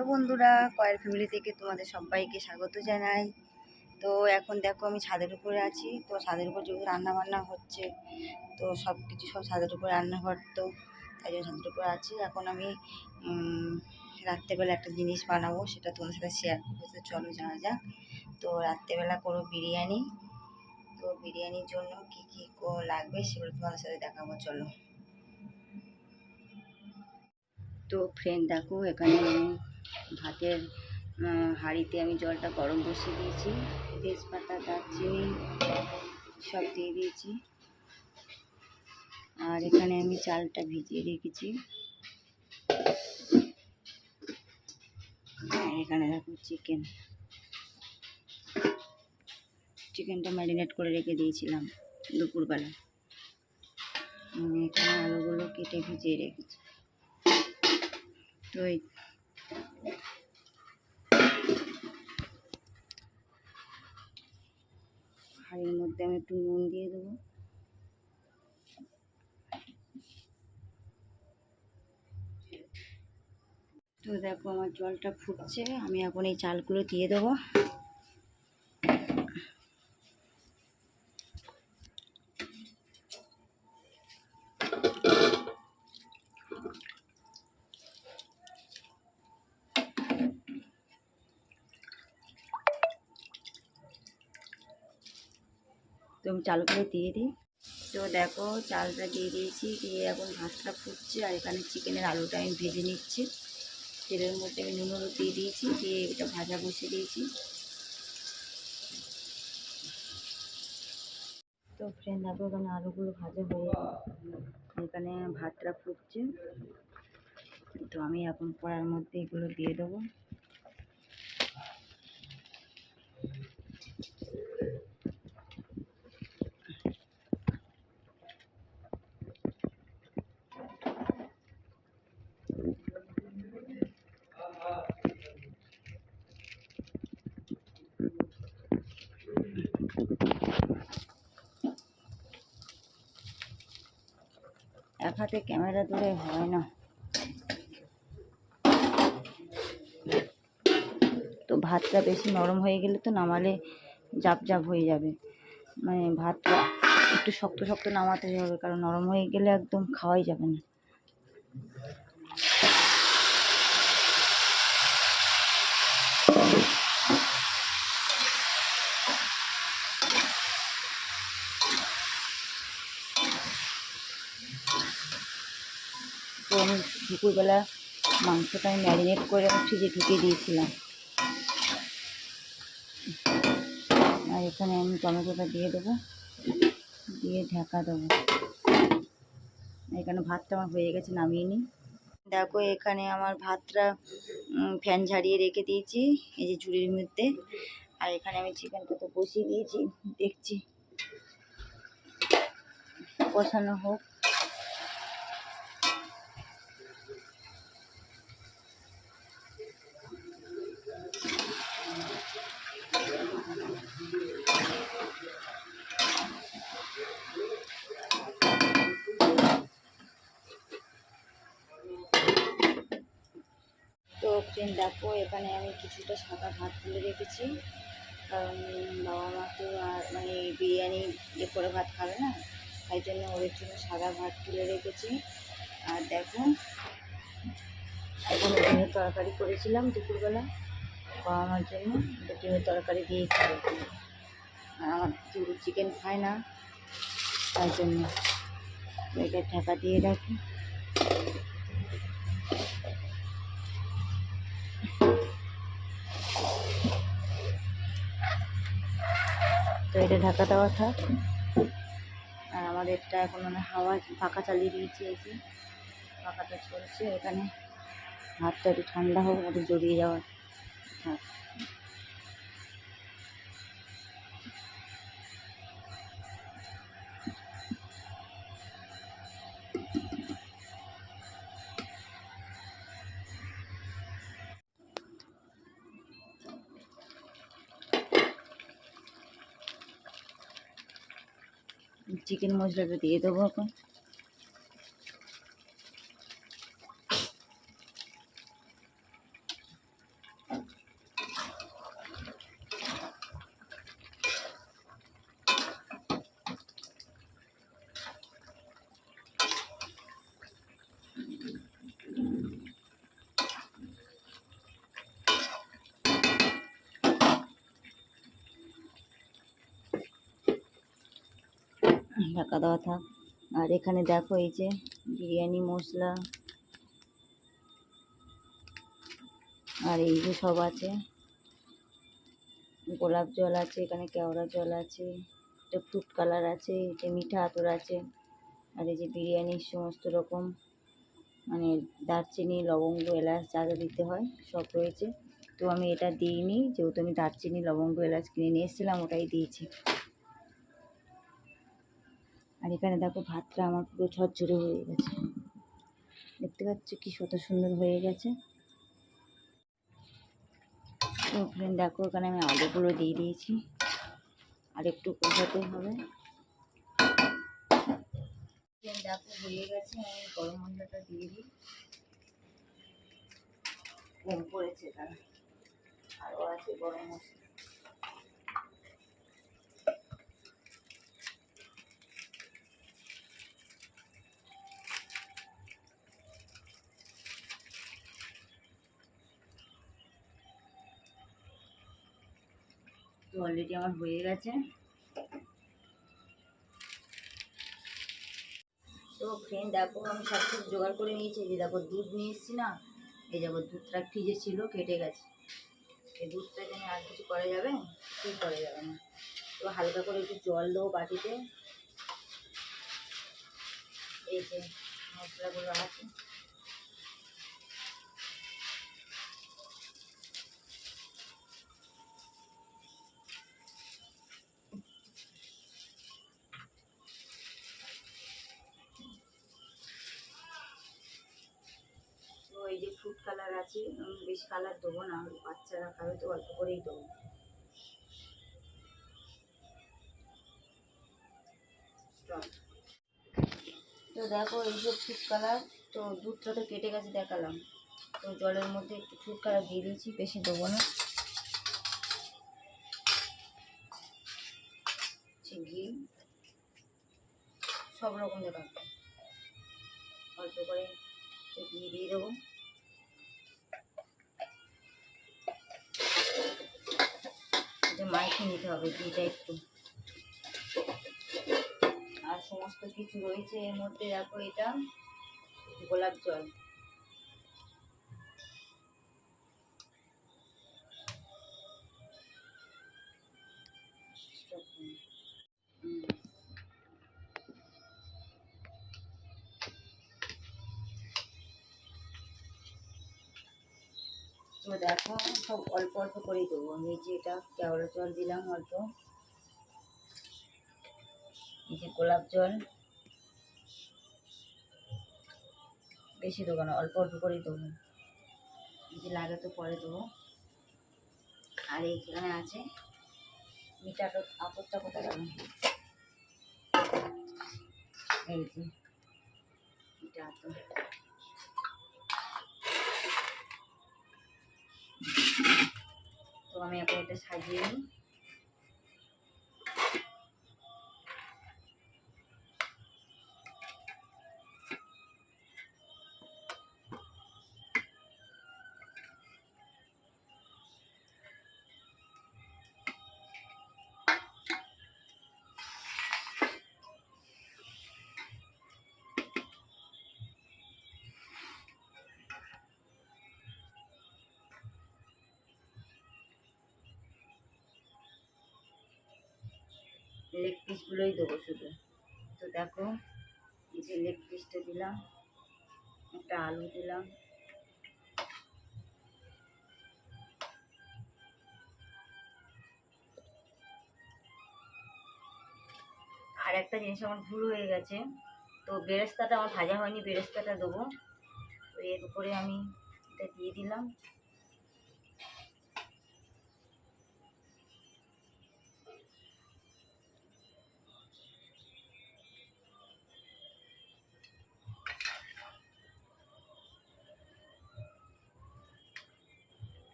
Hello বন্ধুরা কয়ের family থেকে তোমাদের সবাইকে স্বাগত জানাই। তো এখন দেখো আমি ছাদের উপরে আছি, তো ছাদের উপর যেহেতু রান্না বান্না হচ্ছে, তো সব কিছু সব ছাদের উপর রান্নাঘর তো, তাই জন্য ছাদের উপরে আছি। এখন আমি রাত্রেবেলা একটা জিনিস বানাবো, সেটা তোমার সাথে শেয়ার করব, তো চলো যাওয়া যাক। তো রাত্রেবেলা করো বিরিয়ানি, তো বিরিয়ানির জন্য কী কী লাগবে সেগুলো তোমাদের সাথে দেখাবো, চলো। তো ফ্রেন্ড দেখো, এখানে ভাতের হাঁড়িতে আমি জলটা গরম বসিয়ে দিয়েছি। তেজপাতা, দারচিনি সব দিয়ে দিয়েছি। আর এখানে আমি চালটা ভিজিয়ে রেখেছি। এখানে দেখো চিকেন চিকেনটা ম্যারিনেট করে রেখে দিয়েছিলাম দুপুরবেলা। এখানে আলুগুলো কেটে ভিজিয়ে রেখেছি। তো হাঁড়ির মধ্যে আমি একটু নুন দিয়ে দেবো। তো দেখো আমার জলটা ফুটছে, আমি এখন এই চালগুলো দিয়ে দেবো। আমি চালগুলো দিয়ে দিই। তো দেখো চালটা দিয়ে দিয়েছি, দিয়ে এখন ভাতটা ফুটছে আর এখানে চিকেনের আলুটা আমি ভেজে নিচ্ছি। তেলের মধ্যে আমি নুন দিয়ে দিয়েছি, দিয়ে এটা ভাজা বসিয়ে দিয়েছি। তো ফ্রেন্ড দেখো এখানে আলুগুলো ভাজা হয়ে এখানে ভাতটা ফুটছে। তো আমি এখন কড়ার মধ্যে এগুলো দিয়ে দেবো। হাতে ক্যামেরা ধরে হয় না। তো ভাতটা বেশি নরম হয়ে গেলে তো নামালে জাপ জাপ হয়ে যাবে। মানে ভাতটা একটু শক্ত শক্ত নামাতে হবে, কারণ নরম হয়ে গেলে একদম খাওয়াই যাবে না। তো আমি দুপুরবেলা মাংসটা আমি ম্যারিনেট করে ফ্রিজে ঢুকিয়ে দিয়েছিলাম। আর এখানে আমি টমেটোটা দিয়ে দেবো, দিয়ে ঢাকা দেবো। এখানে ভাতটা আমার হয়ে গেছে, নামিয়ে নিই। দেখো এখানে আমার ভাতটা ফ্যান ঝাড়িয়ে রেখে দিয়েছি, এই যে ঝুড়ির মধ্যে। আর এখানে আমি চিকেনটা তো বসিয়ে দিয়েছি, দেখছি। কষানো হোক। ফ্রেন্ড দেখো এখানে আমি কিছুটা সাদা ভাত তুলে রেখেছি। কারণ বাবা মা তো আর মানে বিরিয়ানি ইয়ে করে ভাত খাবে না, তাই জন্য ওদের জন্য সাদা ভাত তুলে রেখেছি। আর দেখো, এখানে ডিমের তরকারি করেছিলাম দুপুরবেলা, বাবা মার জন্য ডিমের তরকারি দিয়ে খাবে আর আমার যেহেতু চিকেন খায় না, তাই জন্য এটা ঢাকা দিয়ে রাখি। এটা ঢাকা দেওয়া থাক। আর আমাদেরটা এখন মানে হাওয়া পাখা চালিয়ে দিয়েছি যে। পাখাটা চলছে, এখানে হাতটা একটু ঠান্ডা হোক, আমাদের জড়িয়ে যাওয়ার। থাক। চিকেন মশলাটা দিয়ে দেবো এখন। ঢাকা দেওয়া থাক। আর এখানে দেখো এই যে বিরিয়ানি মশলা আর এই যে সব আছে। গোলাপ জল আছে, এখানে কেওড়া জল আছে। এটা ফ্রুট কালার আছে, এটা মিঠা আতর আছে। আর এই যে বিরিয়ানির সমস্ত রকম। মানে দারচিনি, লবঙ্গ, এলাচ যা যা দিতে হয় সব রয়েছে। তো আমি এটা দিইনি যেহেতু আমি দারচিনি, লবঙ্গ, এলাচ কিনে নিয়ে এসেছিলাম, ওটাই দিয়েছি। আর এখানে দেখো ভাতটা আমার পুরো ঝরঝরে হয়ে গেছে। দেখতে পাচ্ছ কি কত সুন্দর হয়ে গেছে। দেখো এখানে আমি আলুগুলো দিয়ে দিয়েছি। আর একটু কষাতে হবে। দেখো হয়ে গেছে, আমি গরম মশলাটা দিয়ে দিই। কম পড়েছে তার আরও আছে গরম মশলা। তো অলরেডি আমার হয়ে গেছে। তো ফ্রেন্ড দেখো, আমি সব কিছু জোগাড় করে নিয়েছি। যে দেখো, দুধ নিয়ে এসেছি না? এই দেখো দুধটা ফ্রিজে ছিল, কেটে গেছে। এই দুধটা জন্য আর কিছু করা যাবে? কি করা যাবে না। তো হালকা করে একটু জল দেবো বাটিতে। এই যে মশলাগুলো আছে। আছে বেশি কালার দেবো না, বাচ্চারা খাবে তো অল্প করেই দেবো. তো দেখো এইসব ফুড কালার তো দুধটা তো কেটে গেছে দেখালাম। তো জলের মধ্যে একটু ফুড কালার দিয়ে দিয়েছি, বেশি দেবো না। সব রকম দেখাবো। অল্প করে ঘি দিয়ে দেবো। এটা মাইকে নিতে হবে ঘিটা একটু। আর সমস্ত কিছু রয়েছে এর মধ্যে, দেখো এটা, গোলাপ জল। দেখো সব অল্প অল্প করেই দেবো। আমি যে এটা কেওড়া জল দিলাম অল্প। এই যে গোলাপ জল। বেশি দেবো না, অল্প অল্প করেই দেবো। যে লাগে তো পরে দেবো। আর এইখানে আছে মিঠাটা আপরটা কোথায় গেল? এই যে মিঠা তো আমি এখন এটা সাজিয়ে নিই। লেগ পিসগুলোই দেবো শুধু। তো দেখো যে লেগ পিসটা দিলাম, একটা আলু দিলাম। আর একটা জিনিস আমার ভুল হয়ে গেছে, তো বেরেস্তাটা আমার ভাজা হয়নি, বেরেস্তাটা দেবো। তো এর উপরে আমি এটা দিয়ে দিলাম।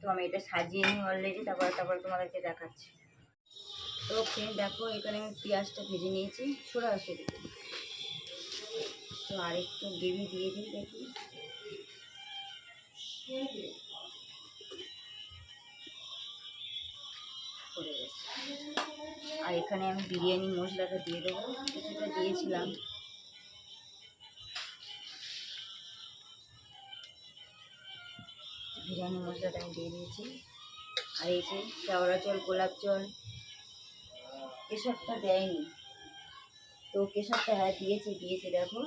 তো আমি এটা সাজিয়ে নিই অলরেডি তারপরে তারপরে তোমাদেরকে দেখাচ্ছি। তো ফ্রেন্ড দেখো, এখানে আমি পেঁয়াজটা ভেজে নিয়েছি। সরে আসে তো আরেকটু গ্রেভি দিয়ে দিই, দেখি। আর এখানে আমি বিরিয়ানি মশলাটা দিয়ে দেবো। কিছুটা দিয়েছিলাম। বিরিয়ানি মশলাটা আমি দিয়ে দিয়েছি। আর এই যে কেওড়া জল গোলাপ জল কেশরটা দেয়নি। তো কেশরটা হ্যাঁ দিয়েছে দিয়েছে, দেখো।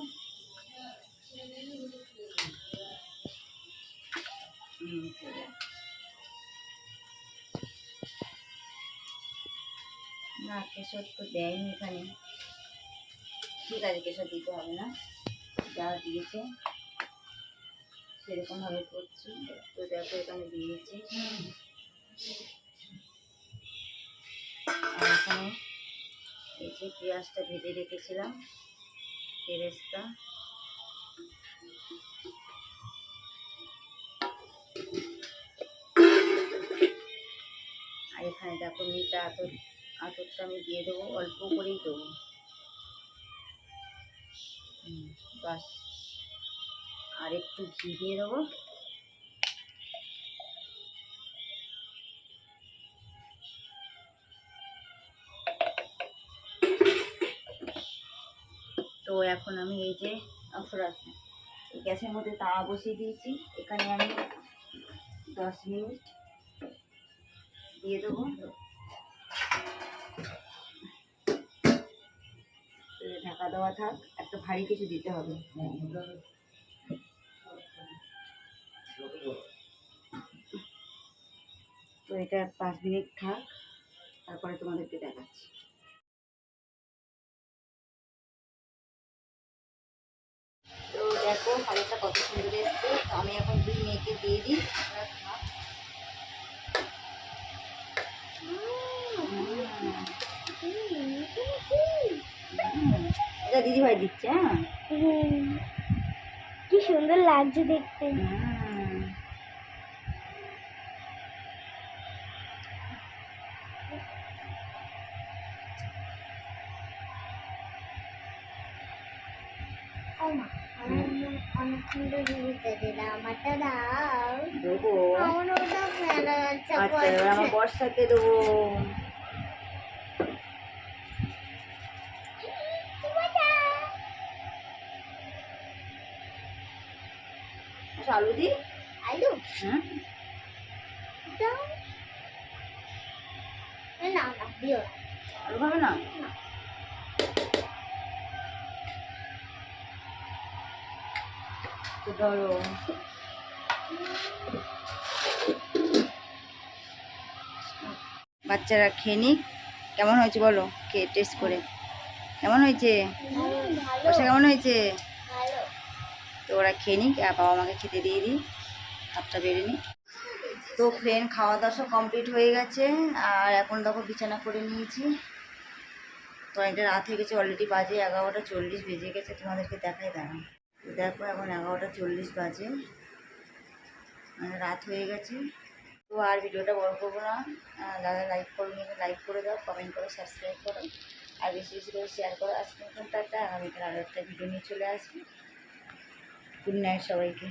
না, কেশর তো দেয়নি এখানে। ঠিক আছে, কেশর দিতে হবে না। যা দিয়েছে। সেরকমভাবে করছি। তো দেখো এখানে দিয়েছি। এখানে এই যে পেঁয়াজটা ভেজে রেখেছিলাম, পেরেস্তা। আর এখানে দেখো মিটা আতর, আতরটা আমি দিয়ে দেবো, অল্প করেই দেবো। বাস। আর একটু ঘি দিয়ে দেবো। তো এখন আমি এই যে সরাস এই গ্যাসের মধ্যে তাওয়া বসিয়ে দিয়েছি। এখানে আমি দশ মিনিট দিয়ে দেবো। ঢাকা দেওয়া থাক। একটা ভারী কিছু দিতে হবে। তো এটা পাঁচ মিনিট থাক তারপরে তোমাদেরকে দেখাচ্ছি। তো দেখো শাড়িটা কত সুন্দর এসছে। তো আমি এখন দুই মেয়েকে দিয়ে দিই। এটা দিদিভাই দিচ্ছে হ্যাঁ? কি সুন্দর লাগছে দেখতে। হুম। আমা আমার অনেক সুন্দর দিলাম আমারটা দাও দেবো। আমার ওটা ফেলা আচ্ছা এবার আমার বর্ষাকে দেবো। আলু দি আলু? হ্যাঁ দাও। না না দিও আলু খাবে না। তো ধরো বাচ্চারা খেয়ে নিক। কেমন হয়েছে বলো? খেয়ে টেস্ট করে। কেমন হয়েছে? বর্ষা কেমন হয়েছে? তো ওরা খেয়ে নিক, আর বাবা মাকে খেতে দিয়ে দিই। হাতটা বেড়ে নিই তো ফ্রেন্ড খাওয়া দাওয়া কমপ্লিট হয়ে গেছে। আর এখন দেখো বিছানা করে নিয়েছি। তো অনেকটা রাত হয়ে গেছে অলরেডি বাজে এগারোটা চল্লিশ, বেজে গেছে। তোমাদেরকে দেখাই দাঁড়াও। তো দেখো এখন এগারোটা চল্লিশ বাজে। মানে রাত হয়ে গেছে। তো আর ভিডিওটা বড় করব না। দাদা লাইক করো লাইক করে দাও কমেন্ট করো সাবস্ক্রাইব করো। আর বেশি বেশি করে শেয়ার করো। আজকে টাটা আগামীকাল আরও একটা ভিডিও নিয়ে চলে আসবে। গুড নাইট সবাইকে।